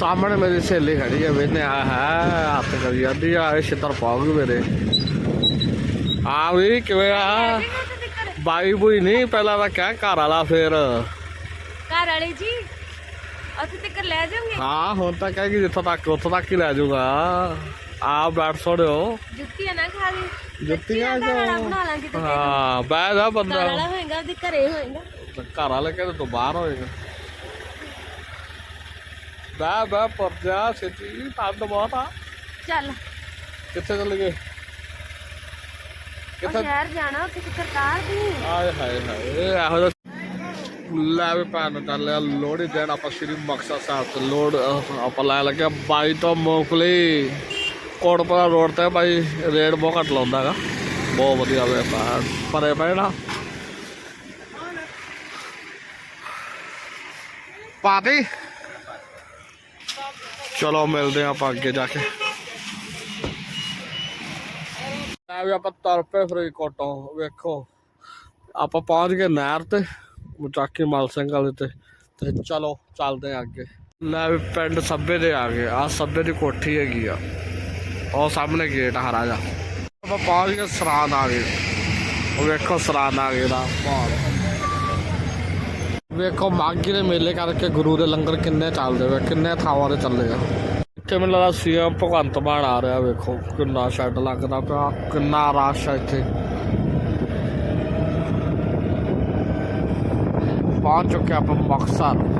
ਸਾਹਮਣੇ ਮੇਰੀ ਸਹੇਲੀ ਖੜੀ ਹੈ ਵੇਨੇ ਆ ਹੈ ਹੱਥ ਕਰੀ ਜਾਂਦੀ ਆ ਇਹ ਛਿੱਤਰ ਪਾਉਗੀ ਮੇਰੇ। ਆ ਵੀ ਕਿਵੇਂ ਆ? ਬਾਈ ਬੁਈ ਨਹੀਂ ਪਹਿਲਾਂ ਤਾਂ ਕਹਿ ਘਰ ਵਾਲਾ ਫੇਰ। ਘਰ ਵਾਲੇ ਜੀ ਅਸੀਂ ਤੱਕ ਲੈ ਜਾਓਗੇ? ਹਾਂ ਹੁਣ ਤਾਂ ਕਹੇਗੀ ਜਿੱਥੋਂ ਤੱਕ ਉੱਥੋਂ ਤੱਕ ਹੀ ਲੈ ਜਾਊਗਾ। ਆ ਬੈਠ ਸੋੜਿਓ ਜੁੱਤੀਆਂ ਨਾ ਖਾ ਲਈ। ਜੁੱਤੀਆਂ ਬਣਾ ਲਾਂਗੇ ਹਾਂ ਘਰ ਬੰਦਾ। ਵਾਲਾ ਹੋਏਗਾ ਉਹਦੇ ਘਰੇ ਹੋਏਗਾ। ਘਰ ਵਾਲੇ ਕਹਿੰਦੇ ਤੂੰ ਬਾਹਰ ਹੋਏਗਾ। ਬਹਿ ਬਹਿ ਪਰ ਜਾ ਛੇਤੀ ਠੰਡ ਬਹੁਤ ਆ। ਚੱਲ। ਕਿੱਥੇ ਚੱਲ ਗਏ? ਉਹ ਸ਼ਹਿਰ ਜਾਣਾ ਉੱਥੇ ਤੇ ਸਰਕਾਰ ਦੀ ਆਏ ਹਾਏ ਹਾਏ ਇਹੋ ਜਿਹਾ ਲੈ ਵੀ ਭੈਣ ਚੱਲਿਆ ਲੋਹੜੀ ਦੇਣ ਆਪਾਂ ਸ਼੍ਰੀ ਮੁਕਤਸਰ ਸਾਹਿਬ ਤੇ ਲੋੜ ਆਪਾਂ ਲੈ ਲੱਗਿਆ ਬਾਈ ਤੋਂ ਮੂੰਗਫਲੀ। ਕੋਟਪੁਰਾ ਰੋਡ ਤੇ ਬਾਈ ਰੇਟ ਬਹੁਤ ਘੱਟ ਲਾਉਂਦਾ ਹੈਗਾ। ਬਹੁਤ ਵਧੀਆ ਵੇ ਪਰੇ ਨਾ। ਪਾਤੀ ਚਲੋ ਮਿਲਦੇ ਹਾਂ ਆਪਾਂ ਅੱਗੇ ਜਾ ਕੇ। ਆ ਵੀ ਆਪਾਂ ਤੁਰ ਪਏ ਵੇਖੋ। ਆਪਾਂ ਪਹੁੰਚ ਗਏ ਨਹਿਰ ਤੇ ਮੁਚਾਕੀ ਮਲ ਸਿੰਘ ਵਾਲੇ ਤੇ ਤੇ ਚਲੋ ਚੱਲਦੇ ਆ ਅੱਗੇ। ਲੈ ਵੀ ਪਿੰਡ ਸੱਬੇ ਦੇ ਆ ਗਏ ਆ ਸੱਬੇ ਦੀ ਕੋਠੀ ਹੈਗੀ ਆ। ਉਹ ਸਾਹਮਣੇ ਗੇਟ ਹਰਾ ਜਾ ਆਪਾਂ ਪਹੁੰਚ ਗਏ ਸਰਾਨ ਆ ਗਏ। ਉਹ ਵੇਖੋ ਸਰਾਨ ਆ ਗਏ ਦਾ ਬਹੁਤ ਵੇਖੋ ਮਾਗੀ ਦੇ ਮੇਲੇ ਕਰਕੇ ਗੁਰੂ ਦੇ ਲੰਗਰ ਕਿੰਨੇ ਚੱਲਦੇ ਵੇ, ਕਿੰਨੇ ਥਾਵਾਂ ਤੇ ਚੱਲੇ ਆ। ਇੱਥੇ ਮੈਨੂੰ ਲੱਗਦਾ ਸੀਐਮ ਭਗਵੰਤ ਮਾਨ ਆ ਰਿਹਾ ਵੇਖੋ, ਕਿੰਨਾ ਸ਼ੈੱਡ ਲੱਗਦਾ ਪਿਆ, ਕਿੰਨਾ ਰਸ਼ ਆ ਇੱਥੇ। ਪਹੁੰਚ ਚੁੱਕੇ ਆਪਾਂ ਮੁਕਤਸਰ।